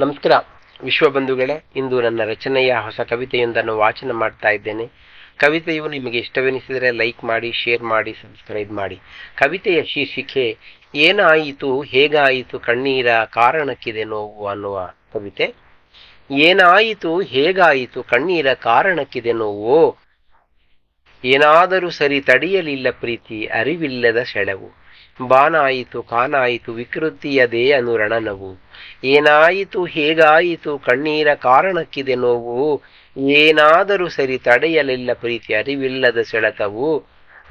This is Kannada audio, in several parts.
ನಮಸ್ಕಾರ. ವಿಶ್ವಬಂಧುಗಳೇ ಇಂದು ನನ್ನ ರಚನೆಯ ಹೊಸ ಕವಿತೆಯೊಂದನ್ನು ವಾಚನ ಮಾಡ್ತಾ ಇದ್ದೇನೆ. ಕವಿತೆಯು ನಿಮಗೆ ಇಷ್ಟವೆನಿಸಿದರೆ ಲೈಕ್ ಮಾಡಿ, ಶೇರ್ ಮಾಡಿ, ಸಬ್ಸ್ಕ್ರೈಬ್ ಮಾಡಿ. ಕವಿತೆಯ ಶೀರ್ಷಿಕೆ, ಏನಾಯಿತು, ಹೇಗಾಯಿತು, ಕಣ್ಣೀರ ಕಾರಣಕ್ಕಿದೆ ನೋವು ಅನ್ನುವ ಕವಿತೆ. ಏನಾಯಿತು, ಹೇಗಾಯಿತು, ಕಣ್ಣೀರ ಕಾರಣಕ್ಕಿದೆ ನೋವು ಏನಾದರೂ ಸರಿ ತಡೆಯಲಿಲ್ಲ ಪ್ರೀತಿ, ಅರಿವಿಲ್ಲದ ಸೆಳವು. ಬಾನಾಯಿತು, ಕಾನಾಯಿತು ವಿಕೃತಿಯದೇ ಅನುರಣನವು ಏನಾಯಿತು, ಹೇಗಾಯಿತು, ಕಣ್ಣೀರ ಕಾರಣಕ್ಕಿದೆ ನೋವು. ಏನಾದರೂ ಸರಿ ತಡೆಯಲಿಲ್ಲ ಪ್ರೀತಿ, ಅರಿವಿಲ್ಲದ ಸೆಳೆತವು.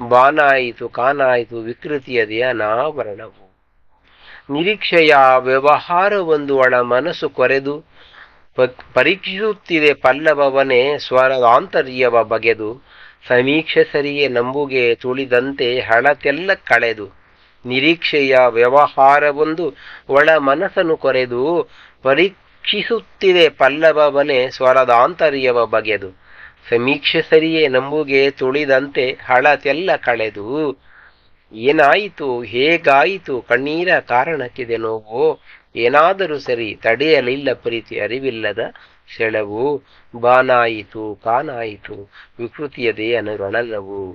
ಬಾನಾಯಿತು, ಕಾನಾಯಿತು ವಿಕೃತಿಯದೇ ಅನಾವರಣವು ನಿರೀಕ್ಷೆಯ ವ್ಯವಹಾರವೊಂದು ಒಳ ಮನಸ್ಸು ಕೊರೆದು ಪರೀಕ್ಷಿಸುತ್ತಿದೆ ಪಲ್ಲವವನೇ ಸ್ವರದಾಂತರ್ಯವ ಬಗೆದು. ಸಮೀಕ್ಷೆ ಸರಿಯೇ ನಂಬುಗೆ ತುಳಿದಂತೆ ಹಳತೆಲ್ಲ ಕಳೆದು, ನಿರೀಕ್ಷೆಯ ವ್ಯವಹಾರವೊಂದು ಒಳ ಮನಸ್ಸನ್ನು ಕೊರೆದು ಪರೀಕ್ಷಿಸುತ್ತಿದೆ ಪಲ್ಲವ ಮನೆ ಸ್ವರದಾಂತರ್ಯವ ಬಗೆದು. ಸಮೀಕ್ಷೆ ಸರಿಯೇ ನಂಬುಗೆ ತುಳಿದಂತೆ ಹಳತೆಲ್ಲ ಕಳೆದು, ಏನಾಯಿತು ಹೇಗಾಯಿತು ಕಣ್ಣೀರ ಕಾರಣಕ್ಕಿದೆ ನೋವು? ಏನಾದರೂ ಸರಿ ತಡೆಯಲಿಲ್ಲ ಪ್ರೀತಿ ಅರಿವಿಲ್ಲದ ಸೆಳವು. ಬಾನಾಯಿತು, ಕಾನಾಯಿತು, ವಿಕೃತಿಯದೇ ಅನುರಣಲವು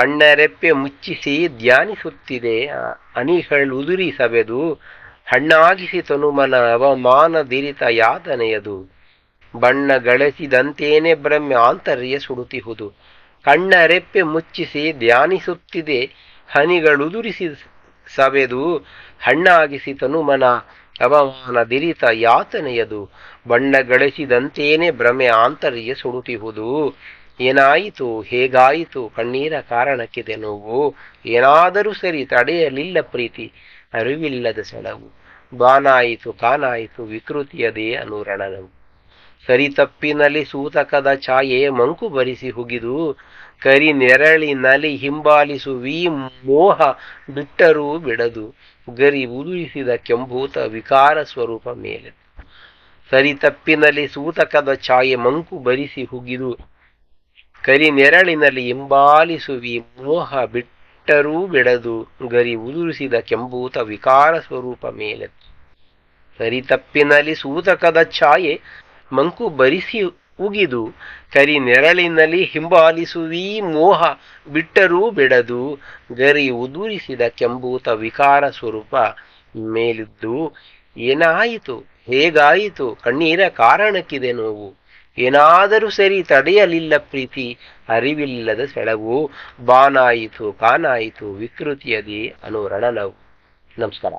ಹಣ್ಣರೆಪ್ಪೆ ಮುಚ್ಚಿಸಿ ಧ್ಯಾನಿಸುತ್ತಿದೆ. ಅನಿಗಳುದುರಿ ಸವೆದು, ಹಣ್ಣಾಗಿಸಿ ತನುಮನ ಅವಮಾನದಿರಿತ ಯಾತನೆಯದು. ಬಣ್ಣ ಗಳಿಸಿದಂತೇನೆ ಬ್ರಹ್ಮ ಆಂತರ್ಯ ಸುಡುತ್ತಿಹುದು. ಕಣ್ಣರೆಪ್ಪೆ ಮುಚ್ಚಿಸಿ ಧ್ಯಾನಿಸುತ್ತಿದೆ. ಹನಿಗಳುದುರಿಸಿ ಸವೆದು, ಹಣ್ಣಾಗಿಸಿ ತನುಮನ ಅವಮಾನದಿರಿತ ಯಾತನೆಯದು. ಬಣ್ಣ ಗಳಿಸಿದಂತೇನೆ ಭ್ರಮೆ ಆಂತರ್ಯ ಸುಡುತ್ತಿಹುದು. ಏನಾಯಿತು? ಹೇಗಾಯಿತು? ಕಣ್ಣೀರ ಕಾರಣಕ್ಕಿದೆ ನೋವು. ಏನಾದರೂ ಸರಿ ತಡೆಯಲಿಲ್ಲ ಪ್ರೀತಿ. ಅರಿವಿಲ್ಲದ ಸೆಳವು. ಬಾನಾಯಿತು, ಕಾನಾಯಿತು, ವಿಕೃತಿಯದೇ ಅನುರಣನವು. ಸರಿತಪ್ಪಿನಲ್ಲಿ ಸೂತಕದ ಛಾಯೆ ಮಂಕು ಬರಿಸಿ ಹುಗಿದು, ಕರಿ ನೆರಳಿನಲ್ಲಿ ಹಿಂಬಾಲಿಸುವಿ ಮೋಹ ಬಿಟ್ಟರೂ ಬಿಡದು. ಗರಿ ಉದುರಿಸಿದ ಕೆಂಭೂತ ವಿಕಾರ ಸ್ವರೂಪ ಮೇಲೆ. ಸರಿತಪ್ಪಿನಲ್ಲಿ ಸೂತಕದ ಛಾಯೆ ಮಂಕು ಬರಿಸಿ ಹುಗಿದು, ಕರಿ ನೆರಳಿನಲ್ಲಿ ಹಿಂಬಾಲಿಸುವಿ ಮೋಹ ಬಿಟ್ಟರೂ ಬಿಡದು. ಗರಿ ಉದುರಿಸಿದ ಕೆಂಭೂತ ವಿಕಾರ ಸ್ವರೂಪ ಮೇಲೆ. ಸರಿತಪ್ಪಿನಲ್ಲಿ ಸೂತಕದ ಛಾಯೆ ಮಂಕು ಬರಿಸಿ ಉಗಿದು ಕರಿ ನೆರಳಿನಲ್ಲಿ ಹಿಂಬಾಲಿಸುವೀ ಮೋಹ ಬಿಟ್ಟರೂ ಬಿಡದು, ಗರಿ ಉದುರಿಸಿದ ಕೆಂಬೂತ ವಿಕಾರ ಸ್ವರೂಪ ಮೇಲಿದ್ದು, ಏನಾಯಿತು, ಹೇಗಾಯಿತು, ಕಣ್ಣೀರ ಕಾರಣಕ್ಕಿದೆ ನೋವು? ಏನಾದರೂ ಸರಿ ತಡೆಯಲಿಲ್ಲ ಪ್ರೀತಿ, ಅರಿವಿಲ್ಲದ ಸೆಳವು, ಬಾನಾಯಿತು ಕಾನಾಯಿತು ವಿಕೃತಿಯದಿ ಅನುರಣನವು. ನಮಸ್ಕಾರ.